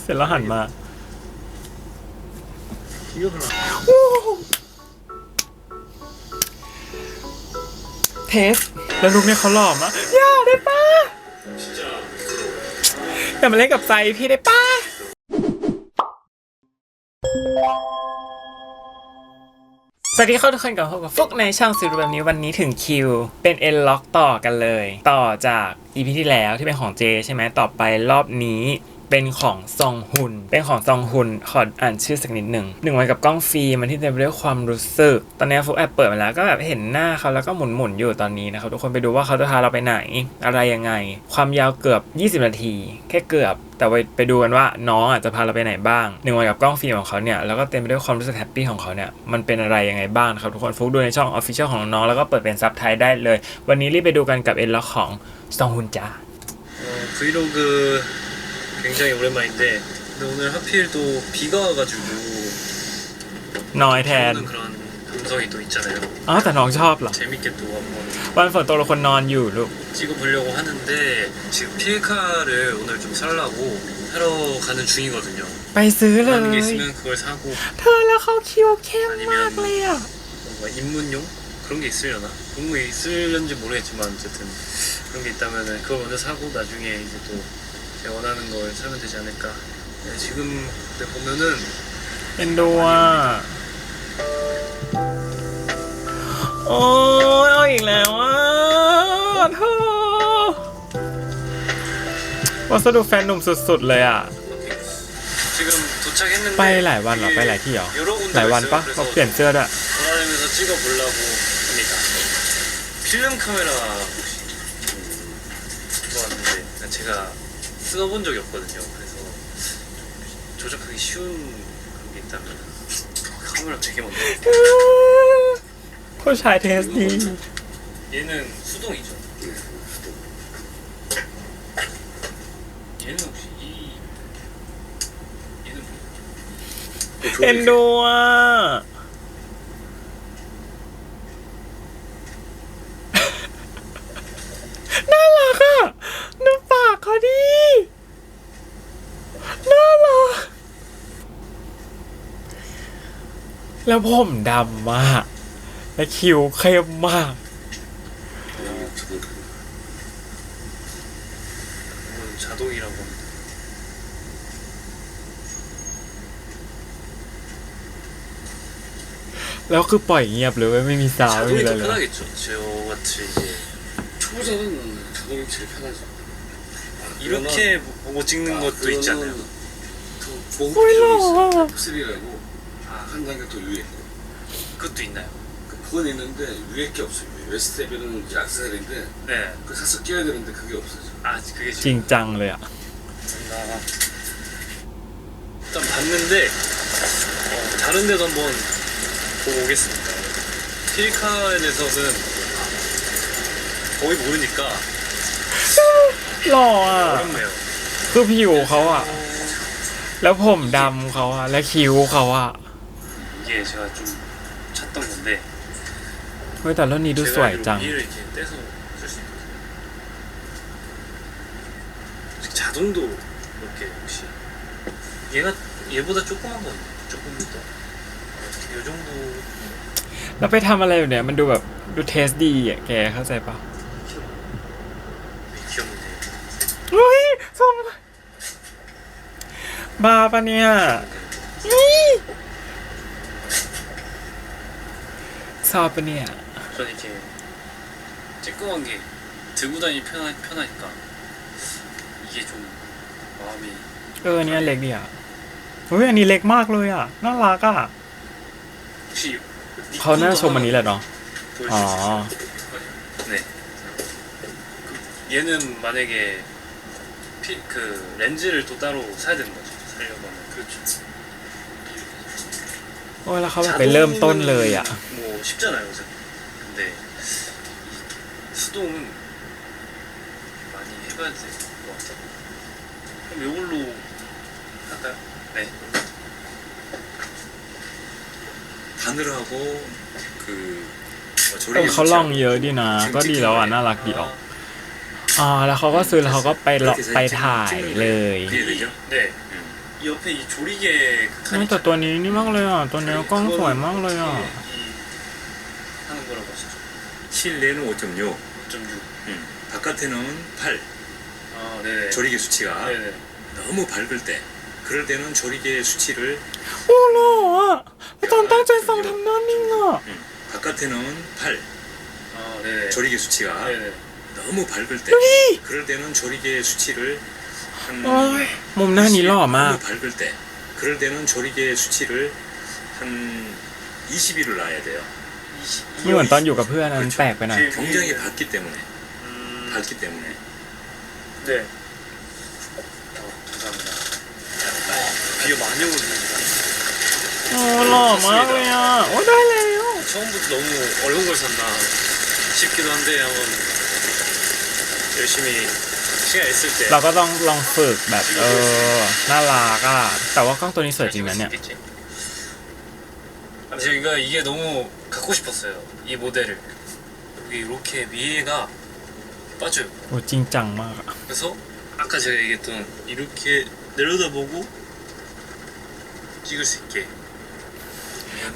เสร็จแล้วหันมาเทสแล้วลูกเนี่ยเขาหล่อมะย่าได้ป้าอย่ามาเล่นกับใจพี่ได้ป้าสวัสดีครับทุกคนกับพบกับฟุกในช่องซีรูแบบนี้วันนี้ถึงคิว เป็นเอ็นล็อกต่อกันเลย ต่อจากอีพีที่แล้วที่เป็นของเจใช่ไหมต่อไปรอบนี้ เป็นของซองฮุน เป็นของซองฮุน ขออ่านชื่อสักนิดหนึ่งหนึ่งวันกับกล้องฟิล์มมันที่เต็มไปด้วยความรู้สึก ตอนนี้ฟุกแอบเปิดมาแล้วก็แบบเห็นหน้าเขาแล้วก็หมุนหมุนๆอยู่ตอนนี้นะครับทุกคนไปดูว่าเขาจะพาเราไปไหน อะไรยังไง ความยาวเกือบ 20 นาที แค่เกือบ แต่ไปไปดูกันว่าน้องอ่ะจะพาเราไปไหนบ้างหนึ่งวันกับกล้องฟิล์มของเขาเนี่ยแล้วก็เต็มไปด้วยความรู้สึกแฮปปี้ของเขาเนี่ยมันเป็นอะไรยังไงบ้างนะครับทุกคนฟุกดูในช่องออฟฟิเชียลของน้องๆแล้วก็เปิดเป็นซับไทยได้เลย วันนี้รีบไปดูกันกับเอ็นล็อกของซองฮุนจ้า 어, 브이로그 굉장히 오랜만인데 근데 오늘 하필 또 비가 와가지고 น้อยแทน 오는 그런 감성이 또 있잖아요 อ๋อแต่น้องชอบเหรอ 재밌게 또 한번 วันฝนตกเราคนนอนอยู่ลูก 찍어보려고 하는데 지금 필카를 오늘 좀 살라고 사러 가는 중이거든요 ไปซื้อเล 하는 게 ย 있으면 그걸 사고 เธอแล้วเขาคิวเข้มมากเลยอ่ะ 뭔가 입문용 그런 게 있으려나 그런 거 있을런지 모르겠지만 어쨌든 그런 게 있다면은 그걸 먼저 사고 나중에 이제 또 제가 원하는 걸 사면 되지 않을까 네, 지금 근데 보면은 เป็นดูอ่ะโอ้ยเอาอีกแล้วอ่ะเธอวัสดุแฟนหนุ่มสุดๆเลยอ่ะ 지금 도착했는데 ไปหลายวันเหรอ ไปหลายที่เหรอ 여러 군데 หลายวันปะ 있어요. เขาเปลี่ยนเสื้อด้วย 돌아다니면서 찍어보려고 합니다 필름 카메라 혹시 들어왔는데 제가 써본 적이 없거든요. 그래서 조작하기 쉬운 그런 게 있다면 카메라 되게 먼저. 콜 잘했니? 얘는 수동이죠. 얘는 혹시 이 얘는 뭐죠? 그 엔로아 แล้วผมดำมาก และคิ้วเข้มมาก 이건 자동이라고 합니다. แล้วคือปล่อยเงียบเลยเว้ยไม่มีซาวด์ไม่มี 자동이 อะไร 더 เลย 편하겠죠. 저같이 이제 초보자는 자동이 제일 편하죠. 이렇게 보고 찍는 것도 있잖아요. 보고 อุ้ยหล่ออ่ะ 흡습이라고 아, 한 단계 더 위에 거. 그것도 있나요? 그 그건 있는데 위에 게 없어요. 웨스테비는 이제 악세사리인데 네. 그 사서 끼워야 되는데 그게 없어져. 아, 그게 จริง 지금 จังเลยอ่ะ 아, 일단 봤는데 어, 다른 데도 한번 보고 오겠습니다. 필카에 대해서는 거의 모르니까 หล่ออ่ะ 어렵네요. คือผิวเขาอ่ะ แล้วผมดำเขาอ่ะ และคิ้วเขาอ่ะ 이게 제가 좀 찾던 건데 เฮ้ยแต่เรื่องนี้ดูสวย 제가 จัง 여기를 이렇게 떼서 쓸 수 있거든요. 혹시 자동도 이렇게 혹시 얘가 얘보다 조그만 건 조금 더. 이 정도 แล้วไปทำอะไรอยู่เนี่ย มันดูแบบดูเทสดีอ่ะ แกเข้าใจปะ 귀엽네. เฮ้ยชมบ้าปะเนี่ยนี่ ชอบปะเนี่ย 전 이렇게 쬐끄만 게 들고 다니기 편하, 편하니까 이게 좀 마음이 เออเนี่ยเล็กดีอ่ะเฮ้ยอันนี้เล็กมากเลยอ่ะ น่ารักอ่ะ 혹시 เขาน่าชมอันนี้แหละเนาะ 보여줄 아. 수 있어요? 네. 그 얘는 만약에 피, 그 렌즈를 또 따로 사야 되는 거죠. 살려고 하면. 그렇죠. โอ้ยแล้วเขาแบบไปเริ่มต้นเลยอ่ะ 뭐 쉽잖아요. 그죠? 근데 이 수동은 많이 해봐야 될 것 같아요. 그럼 이걸로 할까요? 네. 바늘하고 그 เออเขาลองเยอะดีนะ ก็ดีแล้วอ่ะ น่ารักดีออกอ๋อแล้วเขาก็ซื้อแล้วเขาก็ไปเลาะไปถ่ายเลย 이해되죠? 네. 이 옆에 이 조리개 그 นี่ 칸 แต่ 있잖아요. ตัวนี้นี่มากเลยอ่ะ ตัวเนี้ยกล้องสวยมากเลยอ่ะ 이 하는 거라고 하시죠. 실내는 5.6, 5.6. 음, 바깥에는 8. 아, 네네. 조리개 수치가 네네. 너무 밝을 때, 그럴 때는 조리개 수치를 โอ้โหอ่ะอาจารย์ตั้งใจฟังทำหน้านิ่งอ่ะ 음, 바깥에는 8. 아, 네네. 조리개 수치가 네네. 너무 밝을 때, 그럴 때는 조리개 수치를 한 โอ้ยมุมหน้านี้หล่อมาก 너무 밝을 때, 그럴 때는 조리개 수치를 한 20일을 놔야 돼요. ไม่เหมือนตอนอยู่กับเพื่อนนะมันแปลกไปหน่อย 굉장히 밝기 때문에, 음, 밝기 때문에. 네. 어, 감사합니다. 비가 많이 오거든요. โอ้หล่อมากเลยอ่ะ โอ้ได้แล้ว 처음부터 너무 어려운 걸 샀나 싶기도 한데 한번 열심히 시간 있을 때 เราก็ต้องลองฝึกแบบ เออ น่ารักอ่ะ แต่ว่ากล้องตัวนี้สวยจริงนะเนี่ย 있겠지. 아, 제가 이게 너무 갖고 싶었어요. 이 모델을. 여기 이렇게 위에가 빠져요. โอ้จริงจังมากอ่ะ 그래서 아까 제가 얘기했던 이렇게 내려다보고 찍을 수 있게.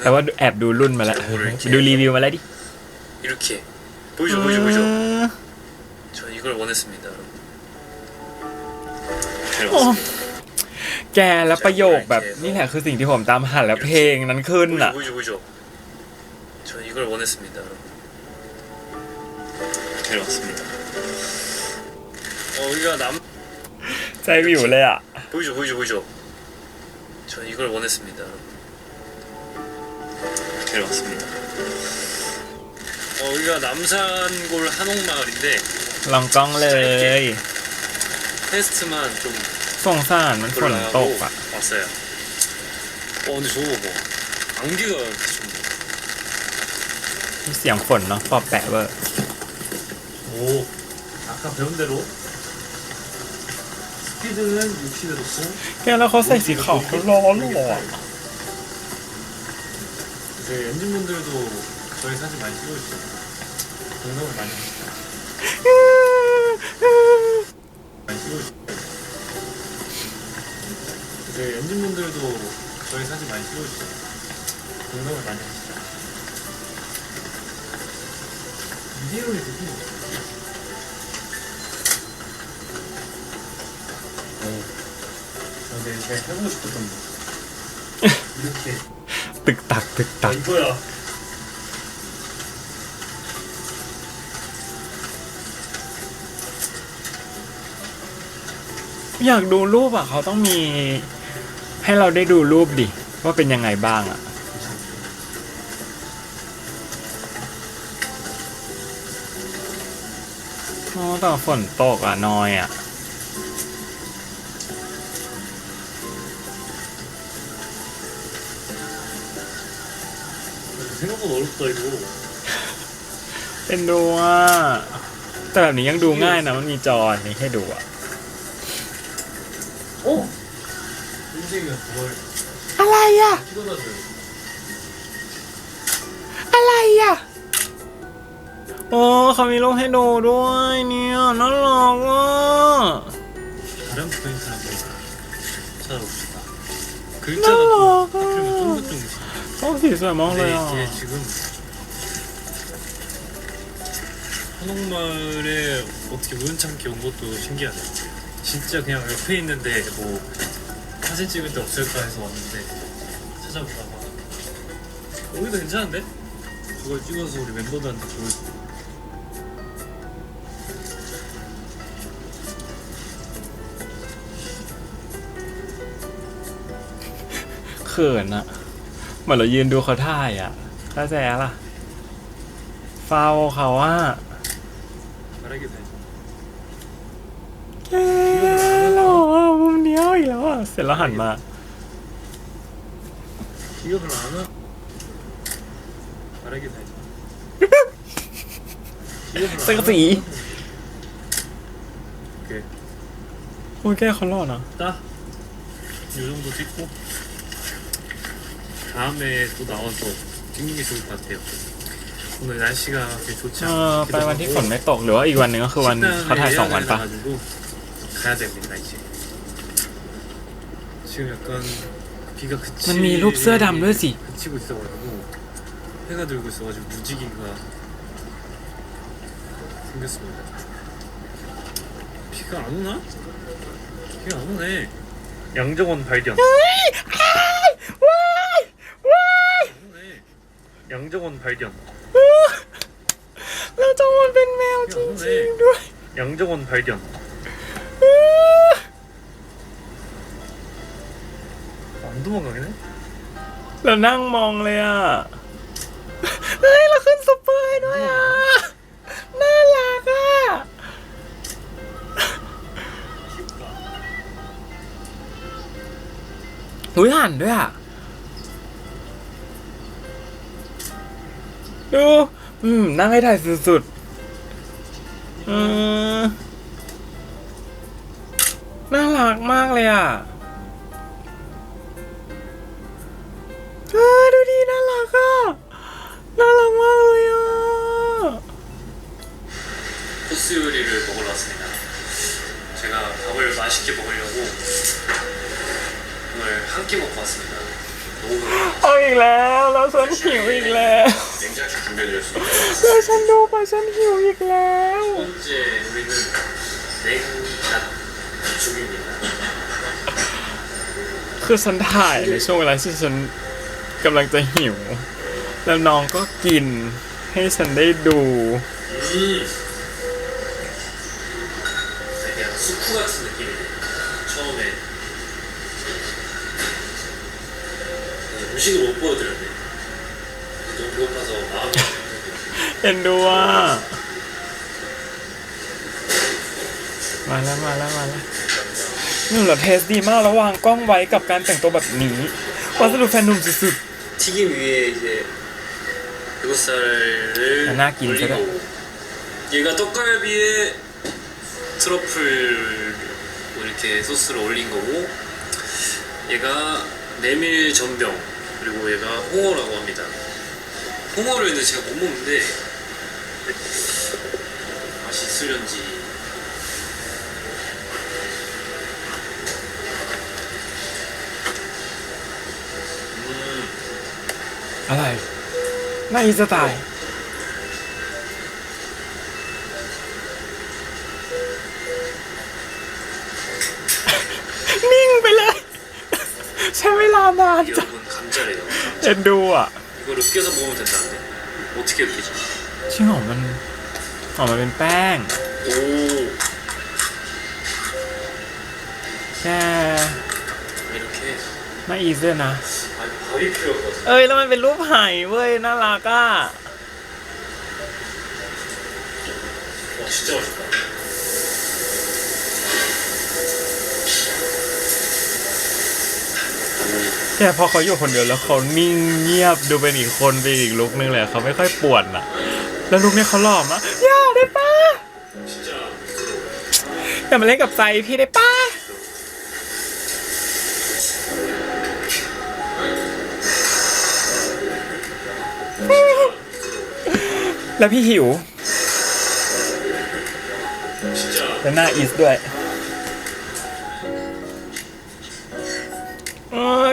แต่ว่าแอบดูรุ่นมาแล้วเออดูรีวิวมาแล้วดิ 이렇게 보이죠, 보이죠, 보이죠. เออ 전 이걸 원했습니다, 여러분. โอ้แกแล้วประโยคแบบนี่แหละคือสิ่งที่ผมตามหาแล้วเพลงนั้นขึ้น 보이죠, อ่ะ 보이죠, 보이죠. 전 이걸 원했습니다, 여러분. 잘 왔습니다. 어, 여기가 남 ใจวิวเลยอ่ะ 보이죠, 보이죠, 보이죠. 전 이걸 원했습니다, 여러분. 잘 왔습니다. 어, 여기가 남산골 한옥마을인데 ลองกล้องเลย 테스트만 좀 สงสารมันฝนต 올라가고 กอ่ะ 왔어요. 어, 근데 저거 뭐 안개가 이렇게 좀 มีเสียงฝนเนาะปอบแปะเวอร์ 오, 아까 배운 대로 스피드는 60에 놓고 แกแล้วเขาใส่สีขาวเขาร้อนหรอ 이제 엔진분들도 저희 사진 많이 찍어주시죠. 공감을 많이 하시죠. 고 이제 엔진분들도 저희 사진 많이 찍어주시죠. 공감을 많이 하시죠. 이대로는 되게 어, 네, 제가 해보고 싶었던 거. 이렇게 ตึกตักตึกตั 아 ก 이거야. อยากดูรูปอ่ะ เขาต้องมี ให้เราได้ดูรูปดิ ว่าเป็นยังไงบ้างอ่ะ โอ้แต่ฝนตกอ่ะนอยอ่ะ 생각보다 어렵다 이거. เป็นดูอ่ะ แต่แบบนี้ยังดูง่ายนะ มันมีจออันนี้ให้ดูอ่ะ อะไรอ่ะ 찍어놔줘요. อะไรอ่ะ โอ้เขามีรูปให้ดูด้วยเนี่ยน่ารักอ่ะ 다른 포인트 한번 찾아봅시다. 나 글자가 좀 나. 하필이면 쫑긋쫑긋이. โอ้สีสวยมากเลย 근데 อ่ะ 이게 지금 한옥마을에 어떻게 우연찮게 온 것도 신기하네. 진짜 그냥 옆에 있는데 뭐 사진 찍을 데 없을까 해서 왔는데 찾아보다가 여기도 괜찮은데? 그걸 찍어서 우리 멤버들한테 보여줘. เขินอะเหมือนเรายืนดูเขาท่ายอะเข้าใจล่ะเฝ้าเขาอะ ร็จแล้วหันมา 기억을 안 하? 말하게 돼. 기억을 안 เซ็ก 하나? สี 오케이. โอ้ยแกเขาหล่อนะ 딱. 이 정도 찍고 다음에 또 나와서 찍는 게 좋을 것 같아요. 오늘 날씨가 그렇게 좋지 เออ 않기도 ไปวันที่ฝน 하고 ไม่ตกหรือว่าอีกวันหนึ่งก็คือวันเขาถ่ายสองวันปะ 가지고 가야 됩니다 이제. 지금 지금 약간 비가 그치 มันมีรูปเสื้อดำด้วยสิ 그치고 있어가지고 해가 들고 있어가지고 무지개가 생겼습니다. 비가 안 오나? 비가 안 오네. 양정원 발견. 안 오네. 양정원 발견. แล้วจงมันเป็นแมวจริงๆด้วย 양정원 발견. 안 ร่วงเรอเนี่ยเรานั่งมองเลยอะ เฮ้ย เราขึ้นซุปเปอร์ด้วยอะ น่ารักอะ หุยหันด้วยอะ ดู อืม นั่งให้ถ่ายสุดๆอืมน่ารักมากเลยอะ แล้วฉันดูไปฉันหิวอีกแล้วคือฉันถ่ายในช่วงเวลาที่ฉันกำลังจะหิว แล้วน้องก็กินให้ฉันได้ดู เอ็นดูอ่ะ มาแล้วมาแล้วมาแล้วนี่เหรอเทสดีมากแล้ววางกล้องไว้กับการแต่งตัวแบบนี้วัสดุแฟนหนุ่มสุด 튀김 위에 이제 배고살을 하나 긴 올리고 거다. 얘가 떡갈비에 트러플 뭐 이렇게 소스를 올린 거고 얘가 메밀 전병 그리고 얘가 홍어라고 합니다. 홍어를 근데 제가 못 먹는데 맛이 있을런지 음 ๆ อะไรน่าอีสไตล์ นิ่งไปเลย ใช้เวลานานจัง 여러분 감자래요. เอ็นดูอ่ะ 이걸 으깨서 먹으면 된다는데 어떻게 으깨지? จริงเหรอมันออกมาเป็นแป้ง 오 แค่ 이렇게 น่าอีสด้วยนะ 아니 밥이 필요할 것 같아 เอ้ย แล้วมันเป็นรูปไหเว้ย น่ารักอ่ะ 와 진짜 맛있다 แต่พอเขาอยู่คนเดียวแล้วเขานิ่งเงียบดูเป็นอีกคนไปอีกลุกนึงเลยเขาไม่ค่อยปวดอะ แล้วลุกนี่เขาหล่อมะอย่าได้ป้าอย่ามาเล่นกับใจพี่ได้ป้าแล้วพี่หิว แล้วหน้าอีสด้วย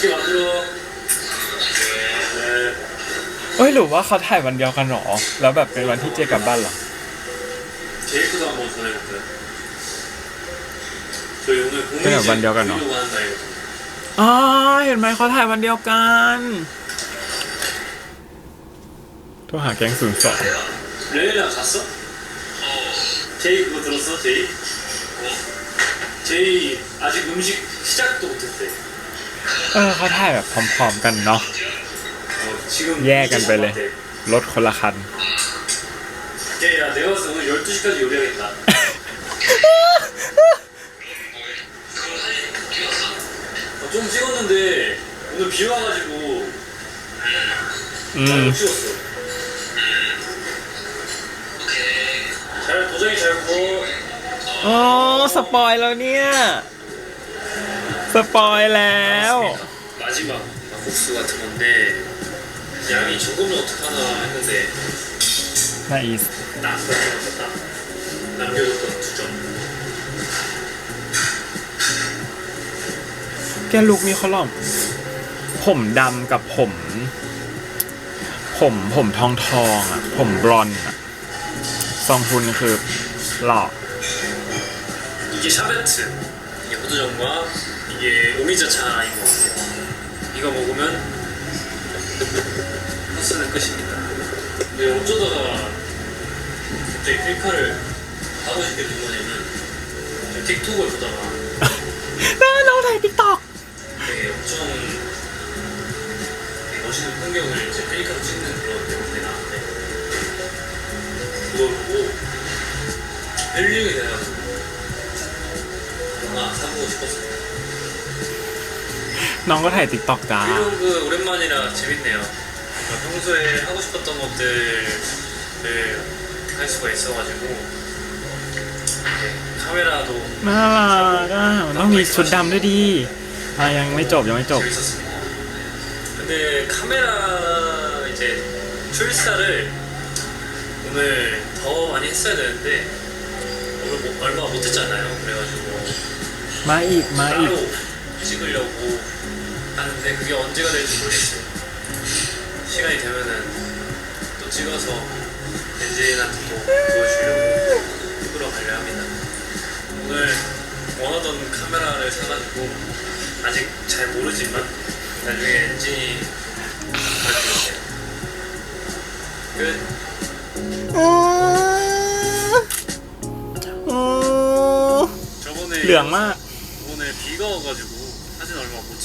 ทรคุยกับเมมเบอร์ด้วยอ่ะ 어 맛있게 만들어 네 เอ้ย หรือว่าเขาถ่ายวันเดียวกันเหรอ แล้วแบบเป็นวันที่เจกลับบ้านเหรอ 케이크도 한번 전해볼까요? 저희 오늘 그냥 공예집 만들어가, 너. 보려고 하는 날이거든요 อ๋อ เห็นไหมเขาถ่ายวันเดียวกัน โทรหาแก๊งศูนย์สอง 레일랑 갔어? 제이 그거 들었어? 제이? 제이 아직 음식 시작도 못했대 เออเขาถ่ายแบบพร้อมๆกันเนาะแยกกันไปเลย รถคนละคันอืม 어, 서바นว่ 야. สปอยแล้วเนี่ย สปอยแล้ว 마지막 막국수 같은 건데 양이 조금은 어떡하나 했는데 นาอีส 딱 딱 남겨줬던 두 점. แกลุกนี่เขาหล่อม ผมดำกับผม ผมผมทองทองอ่ะ ผมบลอนด์อ่ะ ซองพุนคือหล่อ 이게 샤베트, 이게 호두전과 이게 오미자차인 것 같아요. 이거 먹으면 헛스는 끝입니다. 근데 어쩌다가 갑자기 필카를 하고 싶게 된 거냐면 제가 틱톡을 보다가 나 아, 너무 잘 틱톡! 되게 엄청 멋있는 풍경을 이제 필카로 찍는 그런 영상이 나왔는데 그걸 보고 벨링이 돼가지고 하나 사보고 싶었어요. น้องก็ถ่ายติ๊กต็อกจ้า 브이로그 오랜만이라 재밌네요. 그러니까 평소에 하고 싶었던 것들을 할 수가 있어가지고 이제 카메라도 น่ารักอ่ะมันต้องมีชุดดำด้วยดีอ่ะยังไม่จบยังไม่จบ 재밌었습니다. 근데 카메라 이제 출사를 오늘 더 많이 했어야 되는데 오늘 뭐 얼마 못했잖아요. 그래가지고 มาอีก มาอีก 따로 찍으려고 하는데 그게 언제가 될지 모르겠어요. 시간이 되면은 또 찍어서 벤제인한테 또 보여주려고 찍으러 가려 합니다. 오늘 원하던 카메라를 사가지고 아직 잘 모르지만 나중에 엔진이 발표돼요. 끝. อืม 저번에 เหลืองมาก 이번에 비가 와가지고 사진 얼마 못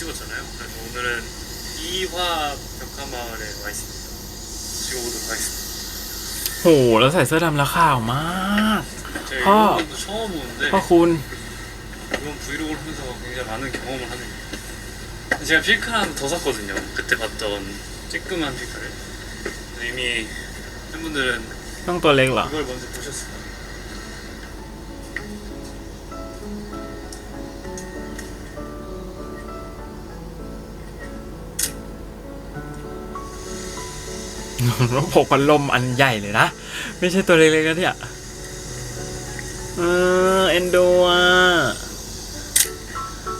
찍었잖아요. 그래서 오늘은 이화 벽화마을에 와 있습니다. 지금 오도록 하겠습니다. โห แล้วใส่เสื้อดำแล้วขาวมาก 제가 아. 이런 것도 처음 오는데 พ่อคุณ 이번 브이로그를 하면서 굉장히 많은 경험을 하네요. 제가 필카 하나 더 샀거든요. 그때 봤던 쬐끔한 필카를. 이미 팬분들은 ต้องตัวเล็กเหรอ 이걸 먼저 보셨을 거예요. พกพัดลมอันใหญ่เลยนะ ไม่ใช่ตัวเล็กๆนะเนี่ยเออเอ็นดูอะ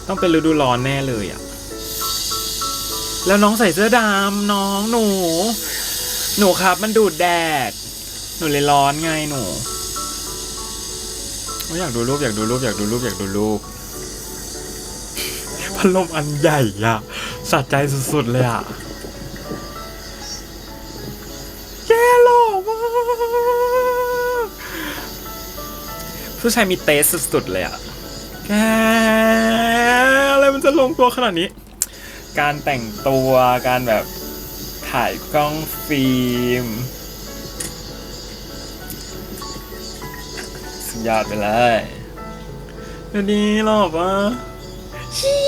ต้องเป็นฤดูร้อนแน่เลยอะ แล้วน้องใส่เสื้อดำน้องหนู หนูครับมันดูดแดด หนูเลยร้อนไงหนูอยอยากดูรูปอยากดูรูปอยากดูรูปอยากดูรูปพัดลมอันใหญ่อะสะใจสุดๆเลยอะ ผู้ชายมีเตสสุดๆเลยอะแกอะไรมันจะลงตัวขนาดนี้ การแต่งตัวการแบบถ่ายกล้องฟิล์มสุดยอดไปเลยเดี๋ยวนี้หรอปะชี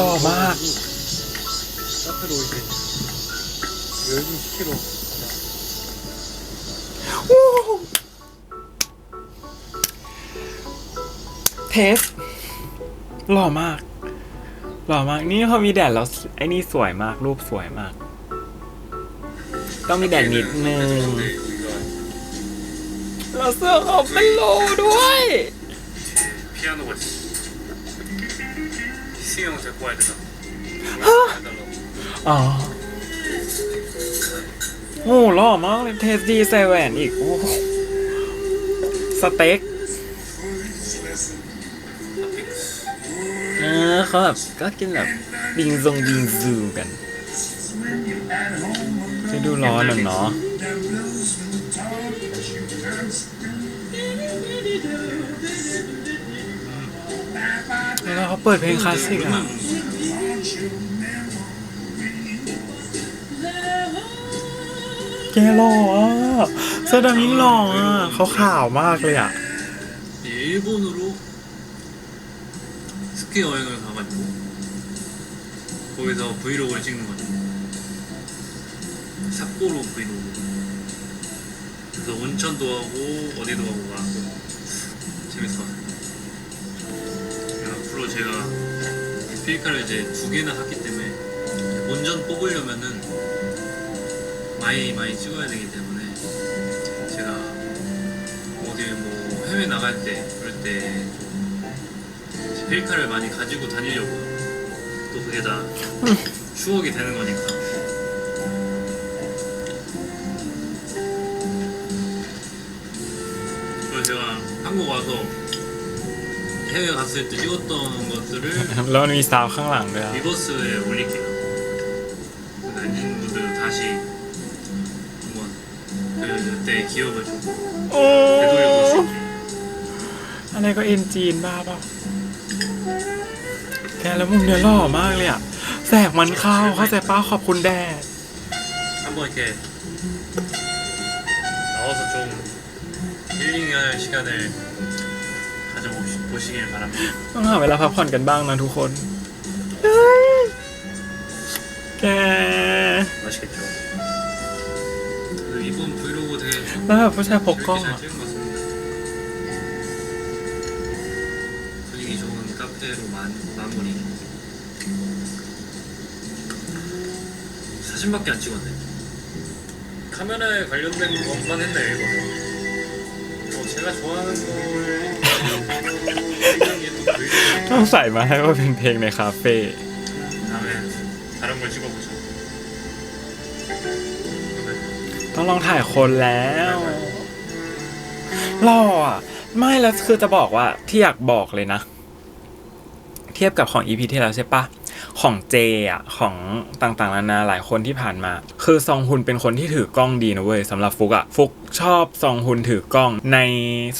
หล่อมากเทสหล่อมาก หล่อมาก นี่พอมีแดดแล้วไอ้นี่สวยมาก รูปสวยมาก ต้องมีแดดนิดนึง เราเสื้อขอบเป็นโลด้วย 信用才怪着呢。อ๋อโอ้หล่อมากเลยเทสดีใส่แหวนอีก โอ้สเต็กเออเขาแบบก็กินแบบบิงซงบิงซูกันจะดูร้อนหน่อยเนาะ แล้วเขาเปิดเพลงคลาสสิกอะแกหล่ออ่เสื้อดำยิ่งหล่ออะเขาขาวมากเลยอะ일본으로스키여행을가가지고거기서브이로그를찍는거죠삿포로 브이로그 그래서온천도하고어디도하고가고재밌어 앞으로 제가 필카를 이제 두 개나 샀기 때문에 온전 뽑으려면은 많이 많이 찍어야 되기 때문에 제가 어디 뭐 해외 나갈 때 그럴 때 필카를 많이 가지고 다니려고 또 그게 다 추억이 되는 거니까. 그래서 제가 한국 와서 해외 갔을 때 찍었던 것들을 แล้วมันมีซาวข้างหลังด้วยอ่ะ 리버스에 올릴게요. 그러니까 엔진분들 다시 한번 그 그때 기억을 좀 โอ้ 되돌려 볼 수 있게. อะไรก็เอ็นจีนบ้าเปล่าแกแล้วมุมเนี้ยหล่อมากเลยอ่ะ แสงมันเข้าเข้าใจป้าขอบคุณแดด 한번 이렇게 나와서 좀 힐링할 시간을 가져보시길 바랍니다. 다. ต้องหาเวลาพักผ่อนกันบ้างนะทุกคนเฮ้ยแก 맛있겠죠? 그리고 이번 브이로그 되게 แล้วแบบผู้ชายพกกล้อง 재밌게 อ่ะ 잘 찍은 것 같습니다. 분위기 좋은 카페로 마, 마무리. 사진밖에 안 찍었네. 카메라에 관련된 것만 했네 이거. 뭐 제가 좋아하는 걸 생각에 또 브이로그 ต้องใส่มาให้ว่าเป็นเพลงในคาเฟ่ 다음에 다른 걸 찍어보죠. ต้องลองถ่ายคนแล้วหล่ออ่ะ ไม่แล้วคือจะบอกว่าที่อยากบอกเลยนะ เทียบกับของอีพีที่แล้วใช่ปะของเจอ่ะของต่างๆนานาหลายคนที่ผ่านมา คือซองฮุนเป็นคนที่ถือกล้องดีนะเว้ยสำหรับฟุกอ่ะฟุก ชอบซองฮุนถือกล้อง ใน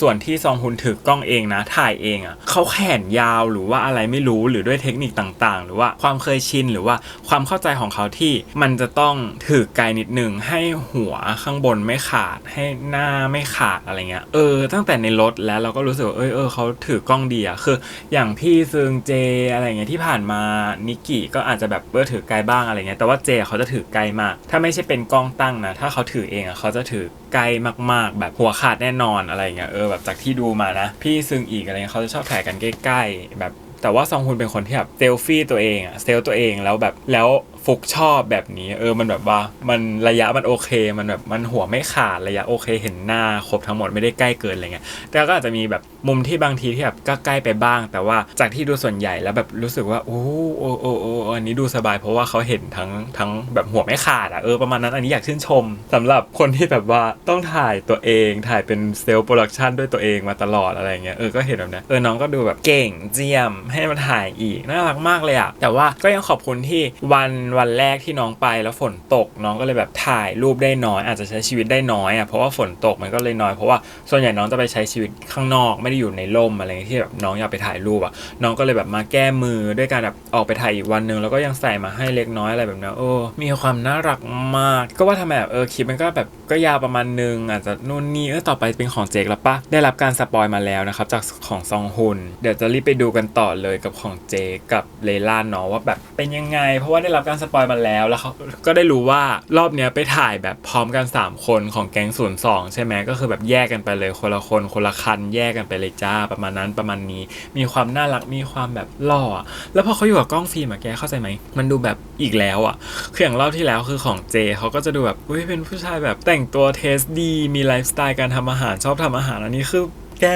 ส่วนที่ซองฮุนถือกล้องเองนะ ถ่ายเองอะเขาแขนยาวหรือว่าอะไรไม่รู้หรือด้วยเทคนิคต่างๆ หรือว่าความเคยชินหรือว่าความเข้าใจของเขาที่มันจะต้องถือไกลนิดหนึ่งให้หัวข้างบนไม่ขาดให้หน้าไม่ขาดอะไรเงี้ยเออตั้งแต่ในรถแล้วเราก็รู้สึกว่าเออเออเขาถือกล้องดีอะคือ อย่างพี่ซึงเจอะไรเงี้ยที่ผ่านมานิกกี้ก็อาจจะแบบเออถือไกลบ้างอะไรเงี้ยแต่ว่าเจเขาจะถือไกลมาก ถ้าไม่ใช่เป็นกล้องตั้งนะถ้าเขาถือเองอะเขาจะถือไกลมาก ๆ แบบหัวขาดแน่นอนอะไรเงี้ยเออแบบจากที่ดูมานะ พี่ซึงอีกอะไรเงี้ยเขาจะชอบถ่ายกันใกล้ๆแบบแต่ว่าซองฮุนเป็นคนที่แบบเซลฟี่ตัวเองอะเซลตัวเองแล้วแบบแล้ว ฟุกชอบแบบนี้ เออมันแบบว่ามันระยะมันโอเค มันแบบมันหัวไม่ขาดระยะโอเค เห็นหน้าครบทั้งหมดไม่ได้ใกล้เกินอะไรเงี้ยแต่ก็อาจจะมีแบบมุมที่บางทีที่แบบก็ใกล้ไปบ้าง แต่ว่าจากที่ดูส่วนใหญ่แล้วแบบรู้สึกว่าโอ้โอ้โอ้โอ้อันนี้ดูสบายเพราะว่าเขาเห็นทั้งทั้งแบบหัวไม่ขาดอะเออประมาณนั้นอันนี้อยากชื่นชมสำหรับคนที่แบบว่าต้องถ่ายตัวเองถ่ายเป็นเซลล์โปรดักชันด้วยตัวเองมาตลอดอะไรเงี้ยเออก็เห็นแบบนี้เออน้องก็ดูแบบเก่งเจียมให้มาถ่ายอีกน่ารักมากเลยอะแต่ว่าก็ยังขอบคุณที่วันวันแรกที่น้องไปแล้วฝนตก น้องก็เลยแบบถ่ายรูปได้น้อย อาจจะใช้ชีวิตได้น้อยอะเพราะว่าฝนตกมันก็เลยน้อยเพราะว่าส่วนใหญ่น้องจะไปใช้ชีวิตข้างนอกไม่ได้อยู่ในร่มอะไรเงี้ยที่แบบน้องอยากไปถ่ายรูปอะน้องก็เลยแบบมาแก้มือด้วยการแบบออกไปถ่ายอีกวันหนึ่งแล้วก็ยังใส่มาให้เล็กน้อยอะไรแบบนี้โอ้มีความน่ารักมาก ก็ว่าทำไมแบบเออคลิปมันก็แบบก็ยาวประมาณนึงอาจจะนู่นนี่เออต่อไปเป็นของเจกแล้วปะได้รับการสปอยมาแล้วนะครับจากของซองฮุนเดี๋ยวจะรีบไปดูกันต่อเลยกับของเจกับเลล่าเนาะว่าแบบเป็นยังไง เพราะว่าได้รับการสปอยมาแล้วแล้วเขาก็ได้รู้ว่ารอบเนี้ยไปถ่ายแบบพร้อมกัน 3 คนของแก๊งศูนย์สองใช่ไหมก็คือแบบแยกกันไปเลยคนละคนคนละคันแยกกันไปเลยจ้าประมาณนั้นประมาณนี้ มีความน่ารักมีความแบบหล่อแล้วพอเขาอยู่กับกล้องฟิล์มอะแกเข้าใจไหมมันดูแบบอีกแล้วอะคืออย่างรอบที่แล้วคือของเจเขาก็จะดูแบบอุ้ยเป็นผู้ชายแบบแต่งตัวเทสดีมีไลฟ์สไตล์การทำอาหารชอบทำอาหารอันนี้คือแก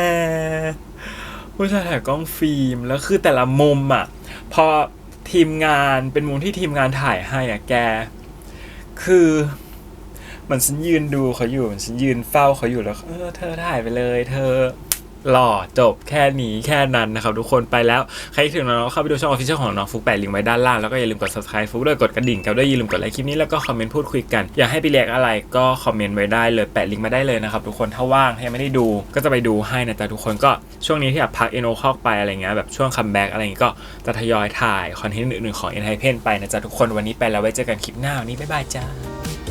ผู้ชายถ่ายกล้องฟิล์มแล้วคือแต่ละมุมอะพอ ทีมงานเป็นมุมที่ทีมงานถ่ายให้อะแก คือเหมือนฉันยืนดูเขาอยู่เหมือนฉันยืนเฝ้าเขาอยู่แล้วเออเธอถ่ายไปเลย เธอ หล่อจบแค่นี้แค่นั้นนะครับทุกคนไปแล้ว ใครถึงน้องเข้าไปดูช่องออฟฟิเชียลของน้องฟุกแปะลิงก์ไว้ด้านล่าง แล้วก็อย่าลืมกด subscribe ฟุกด้วยกดกระดิ่งกับด้วยอย่าลืมกดไลค์คลิปนี้แล้วก็คอมเมนต์พูดคุยกัน อยากให้ไปเรียกอะไรก็คอมเมนต์ไว้ได้เลยแปะลิงก์มาได้เลยนะครับทุกคนถ้าว่างถ้ายังไม่ได้ดู ก็จะไปดูให้นะจ๊ะทุกคนก็ช่วงนี้ที่แบบพักเอโนคอกไปอะไรเงี้ยแบบช่วงคัมแบ็กอะไรเงี้ยก็จะทยอยถ่ายคอนเทนต์อื่นๆของเอ็นไฮเพนไปนะจ๊ะทุกคนวันนี้ไปแล้วไว้เจอกันคลิปหน้าวันนี้บ๊ายบายจ้า